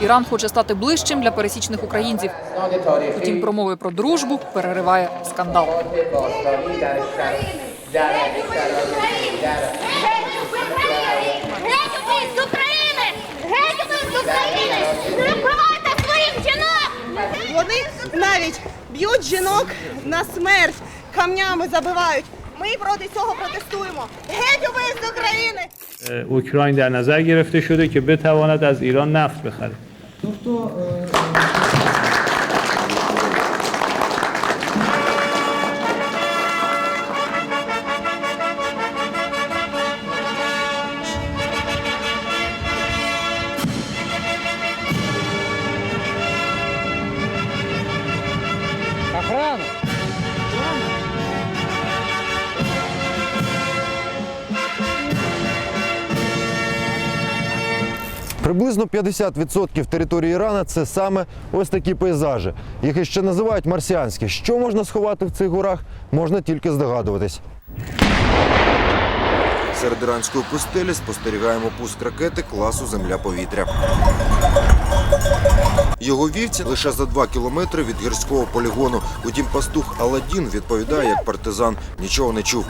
Іран хоче стати ближчим для пересічних українців. Втім, промови про дружбу перериває скандал. Геть ви з України! Геть ви з України! Не вбивайте своїх жінок! Вони навіть б'ють жінок на смерть, камнями забивають. Ми проти цього протестуємо. Геть ви з України! اوکراین در نظر گرفته شده که بتواند از ایران نفت Тобто. Е, Приблизно 50% території Ірана це саме ось такі пейзажі. Їх іще називають марсіанські. Що можна сховати в цих горах, можна тільки здогадуватись. Серед іранської пустелі спостерігаємо пуск ракети класу Земля-повітря. Його вівці лише за два кілометри від гірського полігону. Утім, пастух Аладдін відповідає як партизан, нічого не чув.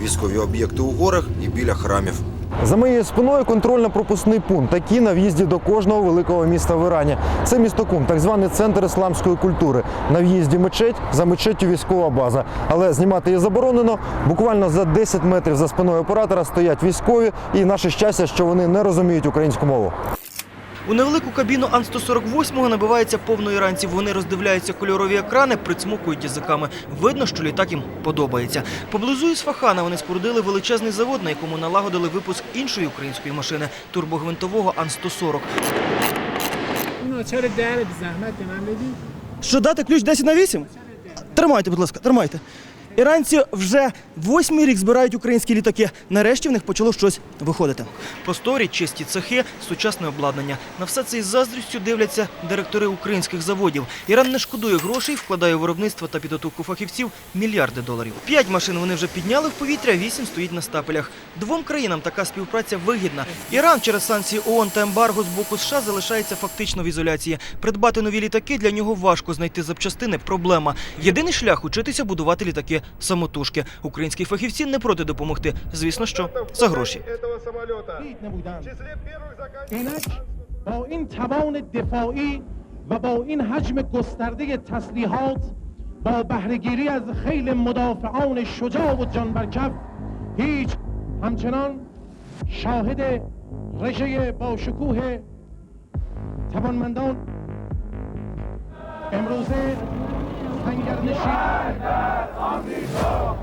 Військові об'єкти у горах і біля храмів. За моєю спиною контрольно-пропускний пункт, такий на в'їзді до кожного великого міста в Ірані. Це місто Кум, так званий центр ісламської культури. На в'їзді мечеть, за мечеттю військова база. Але знімати її заборонено. Буквально за 10 метрів за спиною оператора стоять військові, і наше щастя, що вони не розуміють українську мову. У невелику кабіну Ан-148 набивається повно іранців. Вони роздивляються кольорові екрани, прицмокують язиками. Видно, що літак їм подобається. Поблизу із Фахана вони спорудили величезний завод, на якому налагодили випуск іншої української машини турбогвинтового Ан-140. Що дати ключ 10 на 8? Тримайте, будь ласка, тримайте. Іранці вже восьмий рік збирають українські літаки. Нарешті в них почало щось виходити. Просторі, чисті цехи, сучасне обладнання. На все це із заздрістю дивляться директори українських заводів. Іран не шкодує грошей, вкладає у виробництво та підготовку фахівців мільярди доларів. П'ять машин вони вже підняли в повітря, вісім стоїть на стапелях. Двом країнам така співпраця вигідна. Іран через санкції ООН та ембарго з боку США залишається фактично в ізоляції. Придбати нові літаки для нього важко знайти запчастини. Проблема. Єдиний шлях учитися будувати літаки самотужки. Українські фахівці не проти допомогти. Звісно, що за гроші. اینک با این توان دفاعی و با این حجم گسترده تسلیحات با بهرهگیری از خیل مدافعان شجاع و جانبرکف هیچ همچنان شاهد رژه با شکوه توانمندان امروزه Hangilerinde şiir? Ermez, Amnistio!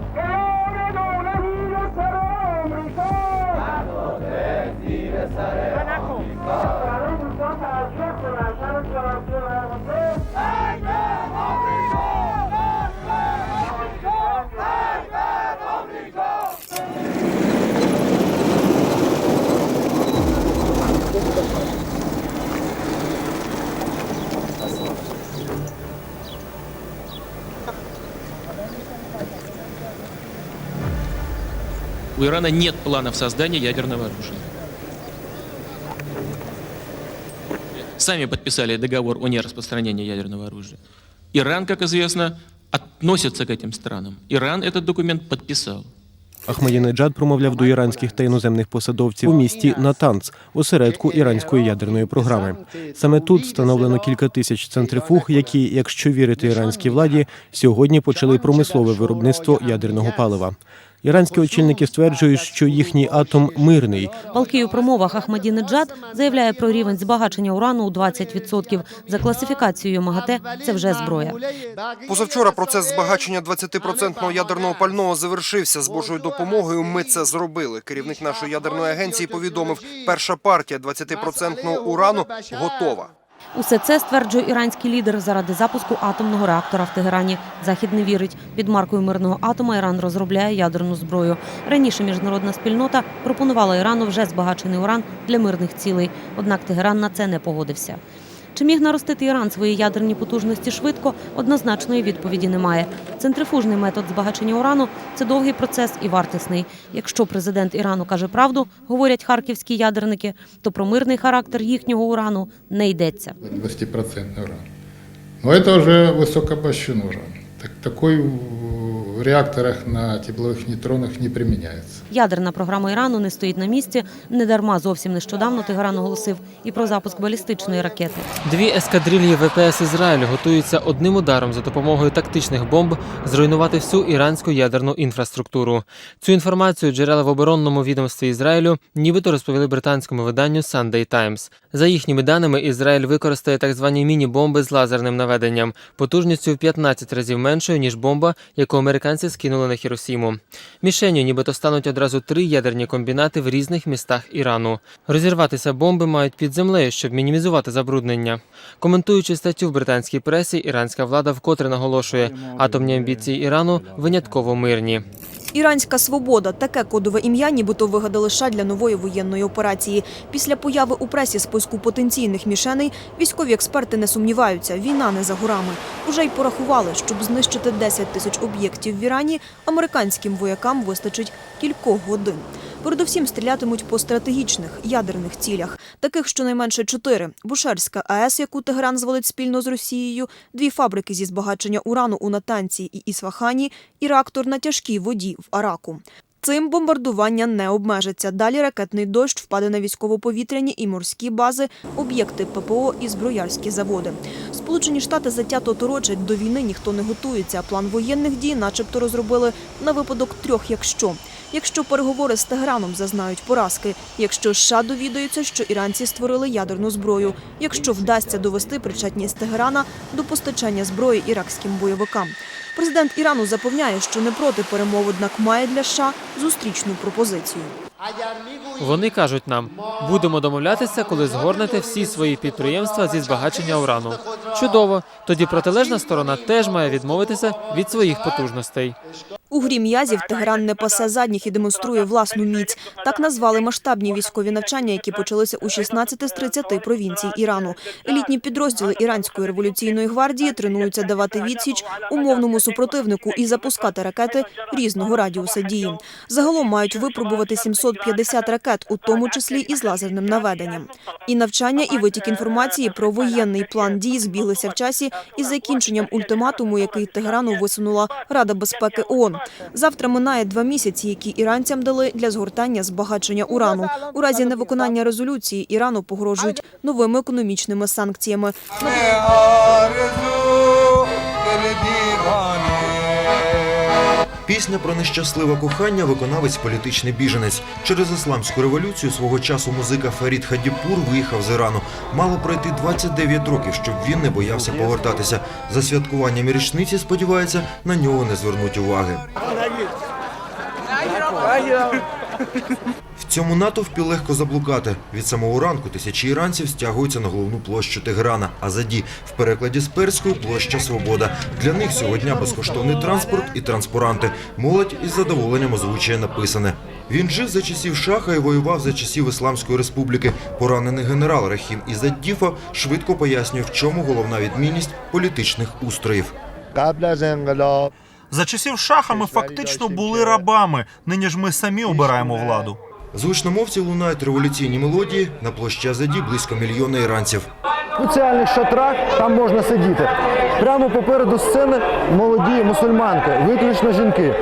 У Ирана нет планов создания ядерного оружия. Сами подписали договор о нераспространении ядерного оружия. Иран, как известно, относится к этим странам. Иран этот документ подписал. Ахмадінеджад промовляв до іранських та іноземних посадовців у місті Натанц, осередку іранської ядерної програми. Саме тут встановлено кілька тисяч центрифуг, які, якщо вірити іранській владі, сьогодні почали промислове виробництво ядерного палива. Іранські очільники стверджують, що їхній атом мирний. Палкий у промовах Ахмадінеджад заявляє про рівень збагачення урану у 20%. За класифікацією МАГАТЕ це вже зброя. Позавчора процес збагачення 20% ядерного пального завершився. З Божою допомогою ми це зробили. Керівник нашої ядерної агенції повідомив, перша партія 20% урану готова. Усе це стверджує іранський лідер заради запуску атомного реактора в Тегерані. Захід не вірить. Під маркою мирного атома Іран розробляє ядерну зброю. Раніше міжнародна спільнота пропонувала Ірану вже збагачений уран для мирних цілей. Однак Тегеран на це не погодився. Чи міг наростити Іран свої ядерні потужності швидко? Однозначної відповіді немає. Центрифужний метод збагачення урану це довгий процес і вартісний. Якщо президент Ірану каже правду, говорять харківські ядерники, то про мирний характер їхнього урану не йдеться. 20% уран. Но это уже высокообобщенный уран. Так, такой в реакторах на тепловых нейтронах не применяется. Ядерна програма Ірану не стоїть на місці. Недарма зовсім нещодавно Тегеран оголосив і про запуск балістичної ракети. Дві ескадрильї ВПС Ізраїлю готуються одним ударом за допомогою тактичних бомб зруйнувати всю іранську ядерну інфраструктуру. Цю інформацію джерела в оборонному відомстві Ізраїлю нібито розповіли британському виданню Sunday Times. За їхніми даними, Ізраїль використає так звані міні-бомби з лазерним наведенням, потужністю в 15 разів меншою ніж бомба, яку американці скинули на Хіросіму. Мішенню нібито стануть одразу три ядерні комбінати в різних містах Ірану. Розірватися бомби мають під землею, щоб мінімізувати забруднення. Коментуючи статтю в британській пресі, іранська влада вкотре наголошує, атомні амбіції Ірану винятково мирні. Іранська свобода таке кодове ім'я, нібито вигадали США для нової воєнної операції. Після появи у пресі списку потенційних мішеней військові експерти не сумніваються. Війна не за горами. Уже й порахували, щоб знищити 10 тисяч об'єктів в Ірані, американським воякам вистачить кількох годин. Передовсім стрілятимуть по стратегічних ядерних цілях, таких щонайменше чотири: Бушерська АЕС, яку Тегеран звалить спільно з Росією, дві фабрики зі збагачення урану у Натанці і Ісфахані, і реактор на тяжкій воді в Араку. Цим бомбардування не обмежиться. Далі ракетний дощ впаде на військово-повітряні і морські бази, об'єкти ППО і зброярські заводи. Сполучені Штати затято торочать, до війни ніхто не готується. План воєнних дій, начебто, розробили на випадок трьох «якщо». Якщо переговори з Тегераном зазнають поразки, якщо США довідаються, що іранці створили ядерну зброю, якщо вдасться довести причетність Тегерана до постачання зброї іракським бойовикам. Президент Ірану запевняє, що не проти перемов, однак має для США зустрічну пропозицію. Вони кажуть нам, будемо домовлятися, коли згорнете всі свої підприємства зі збагачення урану. Чудово, тоді протилежна сторона теж має відмовитися від своїх потужностей. У грі м'язів Тегеран не пасе задніх і демонструє власну міць. Так назвали масштабні військові навчання, які почалися у 16 з 30 провінцій Ірану. Елітні підрозділи іранської революційної гвардії тренуються давати відсіч умовному супротивнику і запускати ракети різного радіуса дії. Загалом мають випробувати 750 ракет, у тому числі і з лазерним наведенням. І навчання, і витік інформації про воєнний план дій збіглися в часі із закінченням ультиматуму, який Тегерану висунула Рада безпеки ООН. Завтра минає два місяці, які іранцям дали для згортання збагачення урану. У разі невиконання резолюції Ірану погрожують новими економічними санкціями. Пісня про нещасливе кохання виконавець політичний біженець. Через ісламську революцію свого часу музика Фарід Хадіпур виїхав з Ірану. Мало пройти 29 років, щоб він не боявся повертатися. За святкуванням річниці, сподівається, на нього не звернуть уваги. Цьому натовпі легко заблукати. Від самого ранку тисячі іранців стягуються на головну площу Тегерана, а заді в перекладі з перської площа Свобода. Для них сьогодні безкоштовний транспорт і транспоранти. Молодь із задоволенням озвучує написане. Він жив за часів шаха і воював за часів Ісламської республіки. Поранений генерал Рахім Ізаддіфа швидко пояснює, в чому головна відмінність політичних устроїв. За часів шаха ми фактично були рабами. Нині ж ми самі обираємо владу. З гучномовців лунають революційні мелодії. На площі Азаді близько мільйона іранців. В спеціальних шатрах там можна сидіти. Прямо попереду сцени молоді мусульманки, виключно жінки.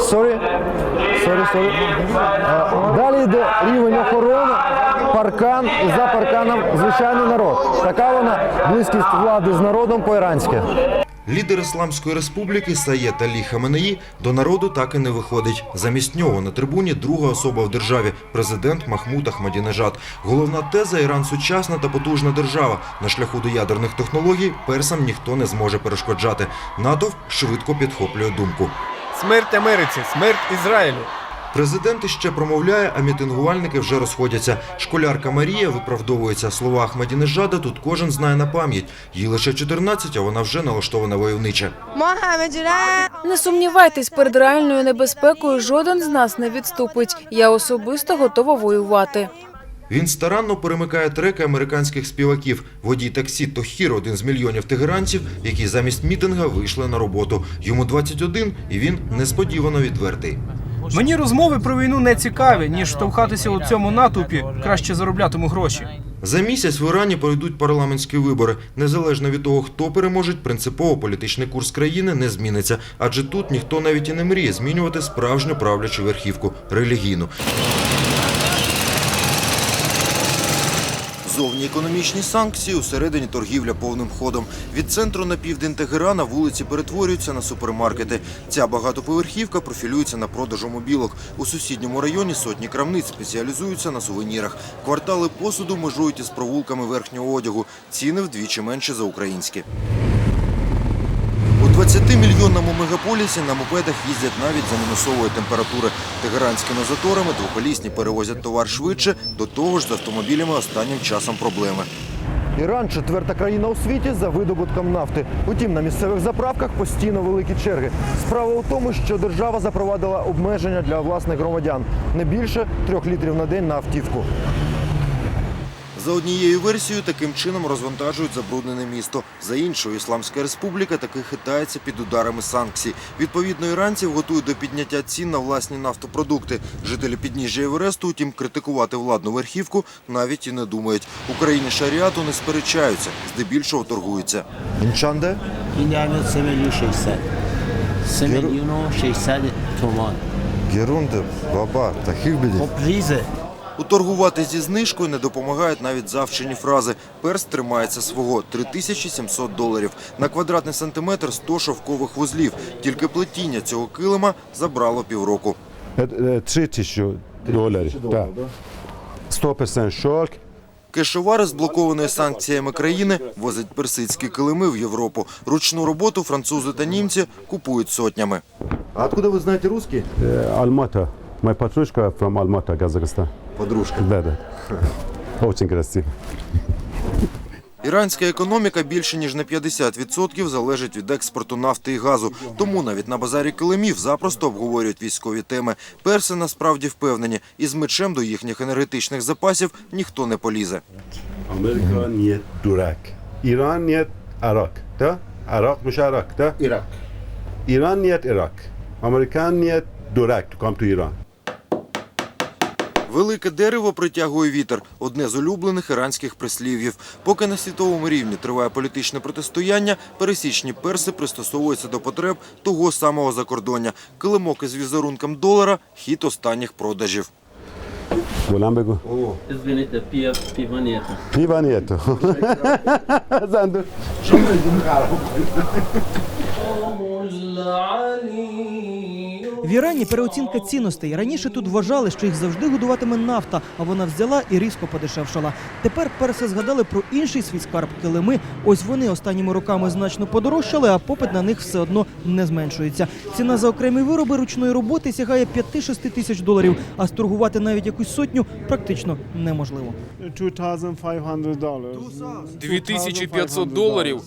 Сорі. Сорі, сорі. Е, Далі йде рівень охорони, паркан і за парканом звичайний народ. Така вона близькість влади з народом по-іранськи. Лідер Ісламської республіки Саєд Алі Хаменеї до народу так і не виходить. Замість нього на трибуні друга особа в державі президент Махмуд Ахмадінежад. Головна теза Іран сучасна та потужна держава. На шляху до ядерних технологій персам ніхто не зможе перешкоджати. Натовп швидко підхоплює думку. Смерть Америці, смерть Ізраїлю. Президент іще промовляє, а мітингувальники вже розходяться. Школярка Марія виправдовується. Слова Ахмадінежада тут кожен знає на пам'ять. Їй лише 14, а вона вже налаштована войовниче. Не сумнівайтесь, перед реальною небезпекою жоден з нас не відступить. Я особисто готова воювати. Він старанно перемикає треки американських співаків. Водій таксі Тохір – один з мільйонів тегеранців, які замість мітинга вийшли на роботу. Йому 21, і він несподівано відвертий. Мені розмови про війну не цікаві, ніж штовхатися у цьому натовпі, краще зароблятиму гроші. За місяць в Ірані пройдуть парламентські вибори. Незалежно від того, хто переможе, принципово політичний курс країни не зміниться, адже тут ніхто навіть і не мріє змінювати справжню правлячу верхівку релігійну. Зовні економічні санкції, усередині торгівля повним ходом. Від центру на південь Тегерана вулиці перетворюються на супермаркети. Ця багатоповерхівка профілюється на продажу мобілок. У сусідньому районі сотні крамниць спеціалізуються на сувенірах. Квартали посуду межують із провулками верхнього одягу. Ціни вдвічі менше за українські. У 20-мільйонному мегаполісі на мопедах їздять навіть за мінусової температури. Тегеранськими заторами двоколісні перевозять товар швидше, до того ж з автомобілями останнім часом проблеми. Іран четверта країна у світі за видобутком нафти. Утім, на місцевих заправках постійно великі черги. Справа у тому, що держава запровадила обмеження для власних громадян не більше трьох літрів на день на автівку. За однією версією, таким чином розвантажують забруднене місто. За іншою, Ісламська республіка таки хитається під ударами санкцій. Відповідно, іранців готують до підняття цін на власні нафтопродукти. Жителі підніжжя Евересту, утім, критикувати владну верхівку навіть і не думають. Україні шаріату не сперечаються, здебільшого торгуються. Інчанде Герунде, баба, таких бідів. Уторгувати зі знижкою не допомагають навіть завчені фрази. Перс тримається свого 3700 доларів на квадратний сантиметр 100 шовкових вузлів. Тільки плетіння цього килима забрало півроку. Е, е, 30 доларів. 100% шовк. Кешевари з блокованої санкціями країни возить персидські килими в Європу. Ручну роботу французи та німці купують сотнями. А откуда ви знаєте русські? Е, Алмата. Моя патрушка from Алмата, Казахстан. Подружка? Да, да. Очень красиво. Іранська економіка більше ніж на 50% залежить від експорту нафти і газу. Тому навіть на базарі килимів запросто обговорюють військові теми. Перси насправді впевнені, із мечем до їхніх енергетичних запасів ніхто не полізе. Niyet durak. İran niyet Irak. Da? Irak مش Irak. Da? Irak. İran niyet Irak. Amerikan niyet durak to come to Iran. Велике дерево притягує вітер – одне з улюблених іранських прислів'їв. Поки на світовому рівні триває політичне протистояння, пересічні перси пристосовуються до потреб того самого закордоння. Килимок із візерунком долара – хід останніх продажів. В Ірані переоцінка цінностей. Раніше тут вважали, що їх завжди годуватиме нафта, а вона взяла і різко подешевшала. Тепер перси згадали про інший свій скарб килими. Ось вони останніми роками значно подорожчали, а попит на них все одно не зменшується. Ціна за окремі вироби ручної роботи сягає 5-6 тисяч доларів, а сторгувати навіть якусь сотню практично неможливо. 2500 доларів.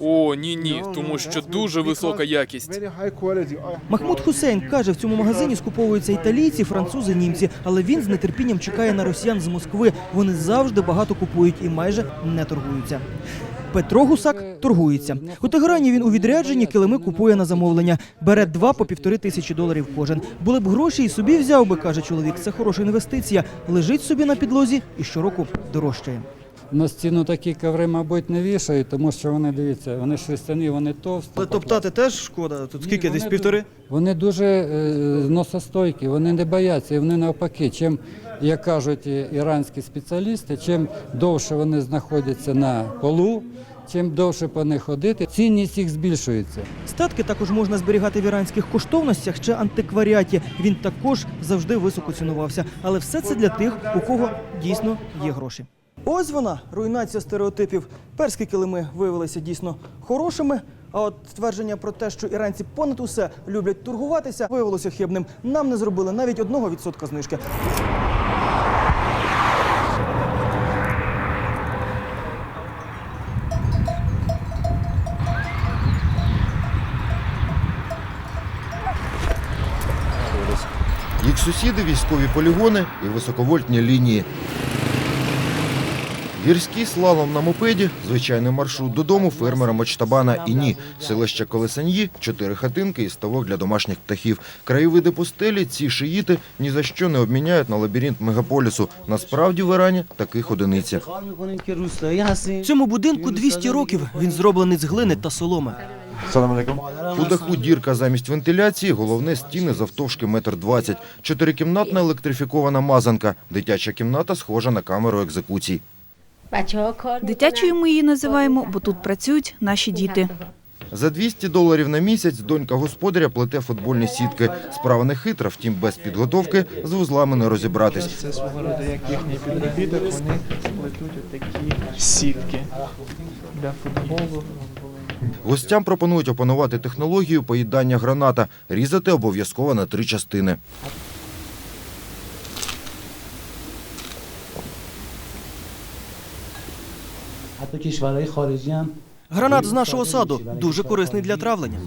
О, ні, ні, тому що дуже висока якість. Махмуд Хусейн каже, в цьому магазині скуповуються італійці, французи, німці. Але він з нетерпінням чекає на росіян з Москви. Вони завжди багато купують і майже не торгуються. Петро Гусак торгується. У Тегерані він у відрядженні килими купує на замовлення. Бере два по півтори тисячі доларів кожен. Були б гроші і собі взяв би, каже чоловік. Це хороша інвестиція. Лежить собі на підлозі і щороку дорожчає. На стіну такі коври, мабуть, не вішають, тому що вони дивіться, вони шерстяні, вони товсті. Але топтати теж шкода. Тут скільки десь півтори? Вони дуже е, зносостойкі, вони не бояться, і вони навпаки. Чим, як кажуть іранські спеціалісти, чим довше вони знаходяться на полу, чим довше по них ходити, цінність їх збільшується. Статки також можна зберігати в іранських коштовностях чи антикваріаті. Він також завжди високо цінувався. Але все це для тих, у кого дійсно є гроші. Ось вона руйнація стереотипів. Перські килими виявилися дійсно хорошими. А от твердження про те, що іранці понад усе люблять торгуватися, виявилося хибним. Нам не зробили навіть одного відсотка знижки. Їх сусіди військові полігони і високовольтні лінії. Гірський слалом на мопеді, звичайний маршрут додому фермера Мочтабана і ні. Селище Колесаньї, чотири хатинки і ставок для домашніх птахів. Краєвиди пустелі ці шиїти ні за що не обміняють на лабіринт мегаполісу. Насправді в Ірані таких одиниці. Цьому будинку 200 років. Він зроблений з глини та соломи. У даху дірка замість вентиляції, головне стіни завтовшки метр двадцять. Чотирикімнатна електрифікована мазанка. Дитяча кімната схожа на камеру екзекуцій. Дитячою ми її називаємо, бо тут працюють наші діти. За 200 доларів на місяць донька господаря плете футбольні сітки. Справа не хитра, втім без підготовки з вузлами не розібратись. Це свого роду як їхній підробіток, вони плетуть такі сітки для футболу. Гостям пропонують опанувати технологію поїдання граната. Різати обов'язково на три частини. Гранат з нашого саду дуже корисний для травлення.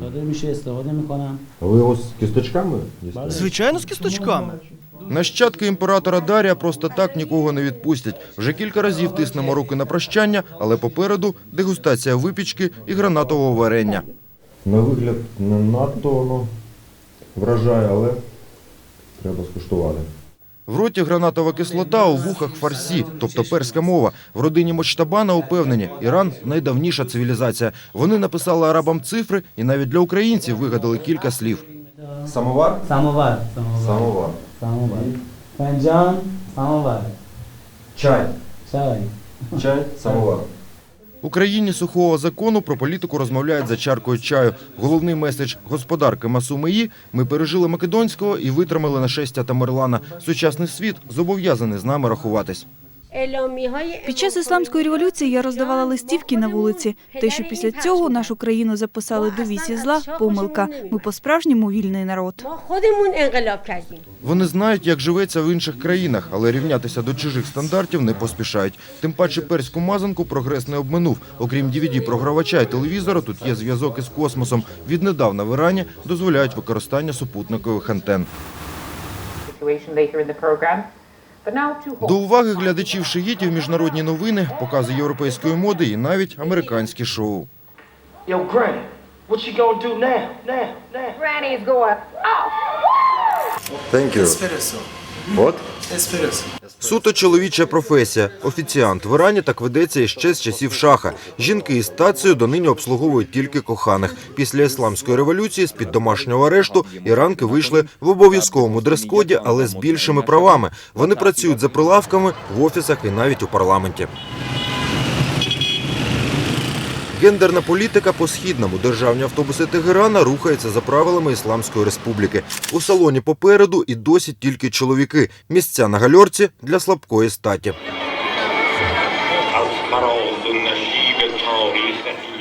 З кісточками? Звичайно, з кісточками. Нащадки імператора Дарія просто так нікого не відпустять. Вже кілька разів тиснемо руки на прощання, але попереду дегустація випічки і гранатового варення. На вигляд не надто воно вражає, але треба скуштувати. В роті гранатова кислота у вухах фарсі, тобто перська мова. В родині Мочтабана упевнені, Іран найдавніша цивілізація. Вони написали арабам цифри і навіть для українців вигадали кілька слів. Самовар? Самовар. Самовар. Самовар. Панджан. Самовар. Чай. Чай. Чай. Самовар. У країні сухого закону про політику розмовляють за чаркою чаю. Головний меседж господарки Масумеї «Ми пережили Македонського і витримали нашестя Тамерлана. Сучасний світ зобов'язаний з нами рахуватись. Під час ісламської революції я роздавала листівки на вулиці. Те, що після цього нашу країну записали до вісі зла, помилка. Ми по-справжньому вільний народ. Вони знають, як живеться в інших країнах, але рівнятися до чужих стандартів не поспішають. Тим паче перську мазанку прогрес не обминув. Окрім DVD-програвача і телевізора, тут є зв'язок із космосом. Віднедавна в Ірані дозволяють використання супутникових антен. До уваги глядачів шиїтів міжнародні новини, покази європейської моди і навіть американські шоу. Thank you. What? Суто чоловіча професія. Офіціант. В Ірані так ведеться іще з часів шаха. Жінки із стацією донині обслуговують тільки коханих. Після ісламської революції з-під домашнього арешту іранки вийшли в обов'язковому дрес-коді, але з більшими правами. Вони працюють за прилавками, в офісах і навіть у парламенті. Гендерна політика по східному. Державні автобуси Тегерана рухаються за правилами Ісламської республіки. У салоні попереду і досі тільки чоловіки. Місця на гальорці для слабкої статі.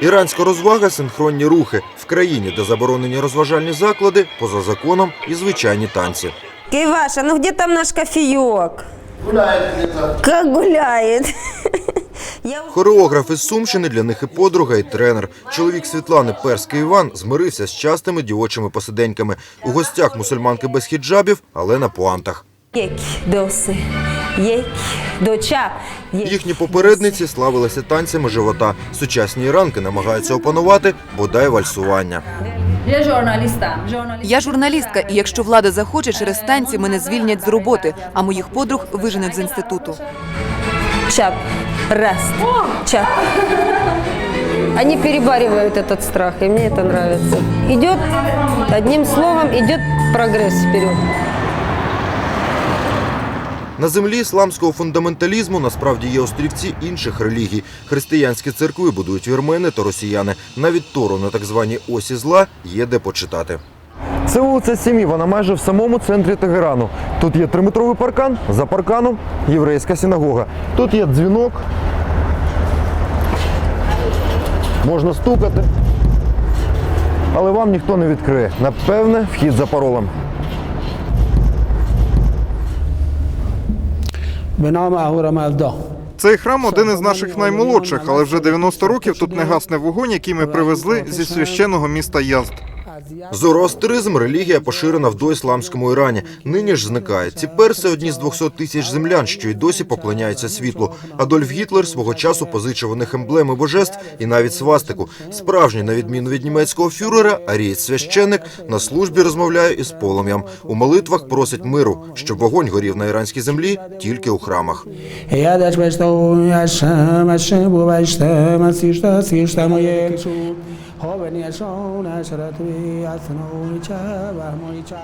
Іранська розвага синхронні рухи в країні, де заборонені розважальні заклади, поза законом і звичайні танці. Киваша, ну где там наш кофеек? Как гуляет? Хореограф із Сумщини для них і подруга, і тренер. Чоловік Світлани Перський Іван змирився з частими дівочими посиденьками. У гостях мусульманки без хіджабів, але на пуантах. Доси. Їхні попередниці славилися танцями живота. Сучасні іранки намагаються опанувати бодай вальсування. Я журналістка, і якщо влада захоче, через танці мене звільнять з роботи, а моїх подруг виженуть з інституту. Чап, раз, чап. Они перебаривают этот страх, и мне это нравится. Идет, одним словом, идет прогресс вперед. На землі ісламського фундаменталізму насправді є острівці інших релігій. Християнські церкви будують вірмени та росіяни. Навіть Тору на так званій осі зла є де почитати. Це вулиця Сімі, вона майже в самому центрі Тегерану. Тут є триметровий паркан, за парканом єврейська синагога. Тут є дзвінок. Можна стукати. Але вам ніхто не відкриє. Напевне, вхід за паролем. Цей храм один із наших наймолодших, але вже 90 років тут не гасне вогонь, який ми привезли зі священного міста Язд. Зороастризм – релігія поширена в доісламському Ірані. Нині ж зникає. Ці перси – одні з 200 тисяч землян, що й досі поклоняються світлу. Адольф Гітлер свого часу позичив у них емблеми божеств і навіть свастику. Справжній, на відміну від німецького фюрера, арієць-священник на службі розмовляє із полум'ям. У молитвах просить миру, щоб вогонь горів на іранській землі тільки у храмах. ها بنی اشان اشرت و اثنان چه و چه.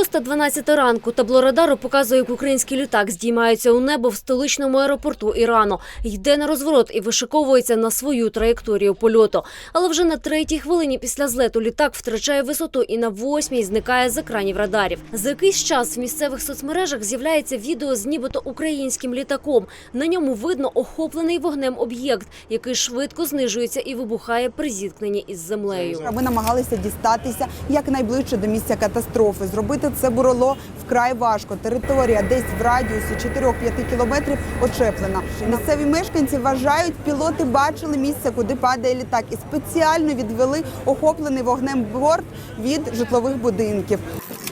12 ранку табло радару показує, як український літак здіймається у небо в столичному аеропорту Ірану, йде на розворот і вишиковується на свою траєкторію польоту. Але вже на третій хвилині після злету літак втрачає висоту і на восьмій зникає з екранів радарів. За якийсь час в місцевих соцмережах з'являється відео з нібито українським літаком. На ньому видно охоплений вогнем об'єкт, який швидко знижується і вибухає при зіткненні із землею. Ми намагалися дістатися якнайближче до місця катастрофи. Зробити це було вкрай важко. Територія десь в радіусі 4-5 кілометрів очеплена. Місцеві мешканці вважають, пілоти бачили місце, куди падає літак, і спеціально відвели охоплений вогнем борт від житлових будинків.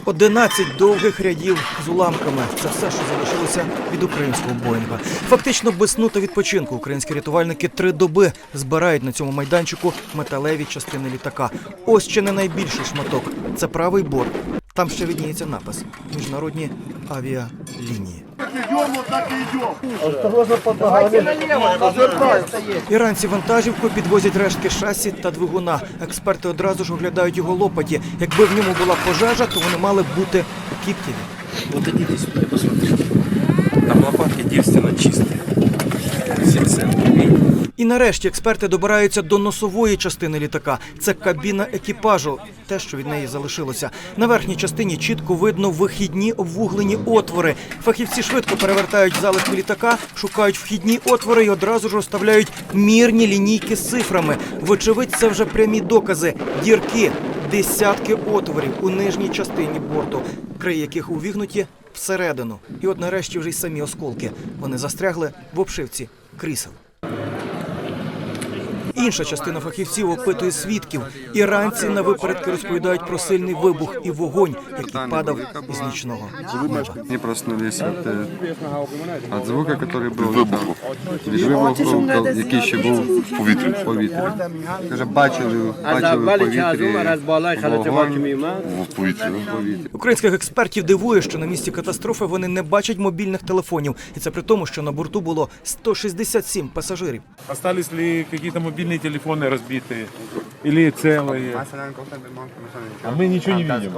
11 довгих рядів з уламками. Це все, що залишилося від українського Боїнга. Фактично без сну та відпочинку українські рятувальники три доби збирають на цьому майданчику металеві частини літака. Ось ще не найбільший шматок. Це правий борт. Там ще видніється напис Міжнародні авіалінії. Іранці вантажівкою підвозять рештки шасі та двигуна. Експерти одразу ж оглядають його лопаті. Якби в ньому була пожежа, то вони мали б бути у Кіптєві. Вот идите сюда, посмотрите. Там лопатки девственно чистые. Все ценные. І нарешті експерти добираються до носової частини літака. Це кабіна екіпажу, те, що від неї залишилося. На верхній частині чітко видно вихідні обвуглені отвори. Фахівці швидко перевертають залишки літака, шукають вхідні отвори і одразу ж розставляють мірні лінійки з цифрами. Вочевидь, це вже прямі докази. Дірки, десятки отворів у нижній частині борту, краї яких увігнуті всередину. І от нарешті вже й самі осколки. Вони застрягли в обшивці крісел. Інша частина фахівців опитує свідків. Іранці на випередки розповідають про сильний вибух і вогонь, який падав із нічного неба. Не проснулись от, е, звука, який був вибуху. Від вибуху, який ще був в повітрі. Повітрі. Каже, бачили, бачили повітрі вогонь в повітрі. Українських експертів дивує, що на місці катастрофи вони не бачать мобільних телефонів, і це при тому, що на борту було 167 пасажирів. Остались ли какие-то мобильные телефоны разбитые или целые? А мы ничего не видим.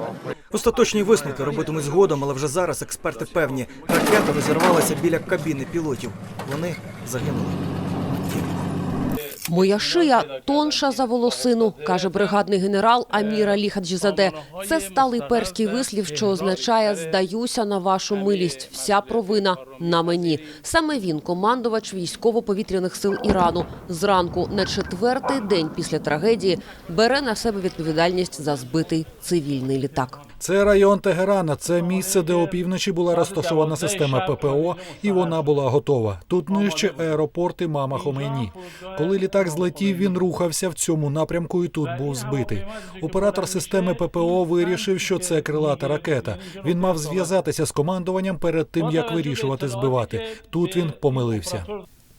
Остаточні висновки робитимуть згодом, але вже зараз експерти певні, ракета розірвалася біля кабіни пілотів. Вони загинули. Моя шия тонша за волосину, каже бригадний генерал Амір Алі Хаджізаде. Це сталий перський вислів, що означає здаюся на вашу милість. Вся провина на мені. Саме він, командувач військово-повітряних сил Ірану, зранку на четвертий день після трагедії бере на себе відповідальність за збитий цивільний літак. Це район Тегерана. Це місце, де опівночі була розташована система ППО, і вона була готова. Тут нижче аеропорт і мама Хомейні. Коли літак злетів, він рухався в цьому напрямку і тут був збитий. Оператор системи ППО вирішив, що це крилата ракета. Він мав зв'язатися з командуванням перед тим, як вирішувати збивати. Тут він помилився.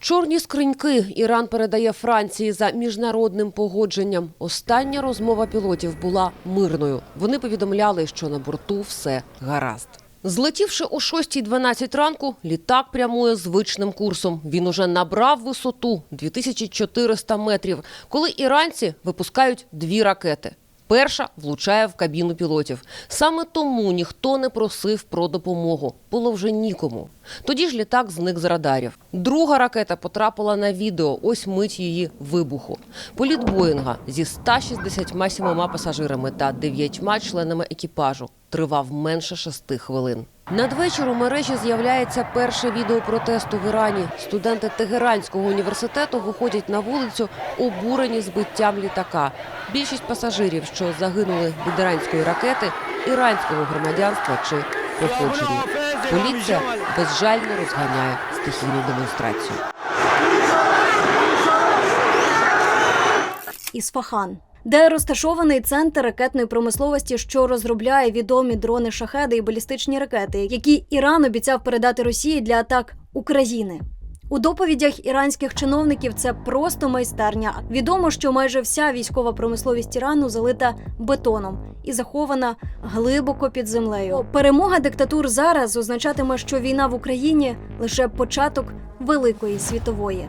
Чорні скриньки Іран передає Франції за міжнародним погодженням. Остання розмова пілотів була мирною. Вони повідомляли, що на борту все гаразд. Злетівши о 6.12 ранку, літак прямує звичним курсом. Він уже набрав висоту 2400 метрів, коли іранці випускають дві ракети. Перша влучає в кабіну пілотів. Саме тому ніхто не просив про допомогу. Було вже нікому. Тоді ж літак зник з радарів. Друга ракета потрапила на відео. Ось мить її вибуху. Політ Боїнга зі 167 пасажирами та 9 членами екіпажу тривав менше шести хвилин. Надвечір у мережі з'являється перше відео протесту в Ірані. Студенти Тегеранського університету виходять на вулицю, обурені збиттям літака. Більшість пасажирів, що загинули від іранської ракети, іранського громадянства чи походження. Поліція безжально розганяє стихійну демонстрацію. Ісфахан. Де розташований центр ракетної промисловості, що розробляє відомі дрони шахеди і балістичні ракети, які Іран обіцяв передати Росії для атак України. У доповідях іранських чиновників це просто майстерня. Відомо, що майже вся військова промисловість Ірану залита бетоном і захована глибоко під землею. Перемога диктатур зараз означатиме, що війна в Україні лише початок великої світової.